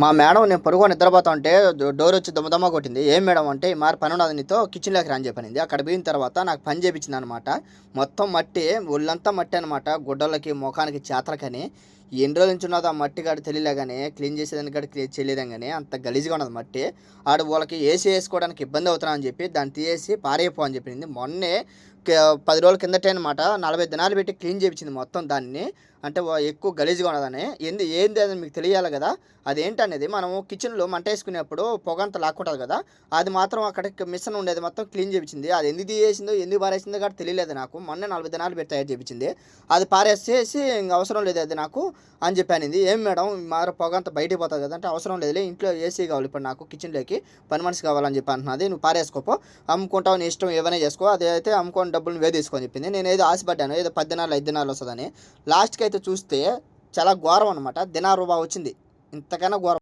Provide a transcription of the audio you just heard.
మా మేడం నేను పరుగు నిద్రపోతా ఉంటే డోర్ వచ్చి దమ్మదమ్మ కొట్టింది. ఏం మేడం అంటే ఈ మారి పని ఉన్నది నీతో కిచెన్లోకి రాని చెప్పనింది. అక్కడ పోయిన తర్వాత నాకు పని చేపించింది అనమాట మొత్తం మట్టి ఒళ్ళంతా మట్టి అనమాట. గుడ్డలకి ముఖానికి చేతలకని. ఎన్ని రోజుల నుంచి ఉన్నదో ఆ మట్టి కాడ తెలియలే కానీ క్లీన్ చేసేదానికి కాడ క్లీన్ చేయలేదని కానీ అంత గలీజ్గా ఉన్నది మట్టి. ఆడ వాళ్ళకి ఏసీ వేసుకోవడానికి ఇబ్బంది అవుతున్నా అని చెప్పి దాన్ని తీసేసి పారేయపో అని చెప్పింది మొన్నే పది రోజుల కిందటే అనమాట నలభై దినాలు పెట్టి క్లీన్ చేయించింది మొత్తం దాన్ని. అంటే ఎక్కువ గలీజ్గా ఉన్నదని ఏంది ఏంది అని మీకు తెలియాలి కదా. అదేంటనేది మనము కిచెన్లో మంట వేసుకునేప్పుడు పొగంత లాక్కుంటుంది కదా. అది మాత్రం అక్కడ మిషన్ ఉండేది మొత్తం క్లీన్ చేయించింది అది ఎందుకు తీసేసిందో ఎందుకు పారేసిందో కూడా తెలియలేదు నాకు. మొన్న నలభై దినాలు పెట్టి తయారు చేయించింది అది పారేసేసి ఇంక అవసరం లేదు అది నాకు అని చెప్పానింది. ఏం మేడం మార పొగ బయటికి పోతుంది కదా అంటే అవసరం లేదులే ఇంట్లో ఏసీ కావాలి ఇప్పుడు నాకు కిచెన్లోకి. పని మనిషి కావాలని చెప్పి అంటున్నది. నువ్వు పారేసుకోపో అమ్ముకుంటావు నీ ఇష్టం ఏమైనా చేసుకో. అదైతే అమ్ముకోండి డబ్బులు నువ్వే తీసుకొని చెప్పింది. నేను ఏదో ఆశపడ్డాను. ఏదో పద్దెనాలు ఐదు దినాలు వస్తుందని. లాస్ట్కి అయితే చూస్తే చాలా ఘోరం అనమాట దినారు రూపా వచ్చింది. ఇంతకన్నా ఘోరం.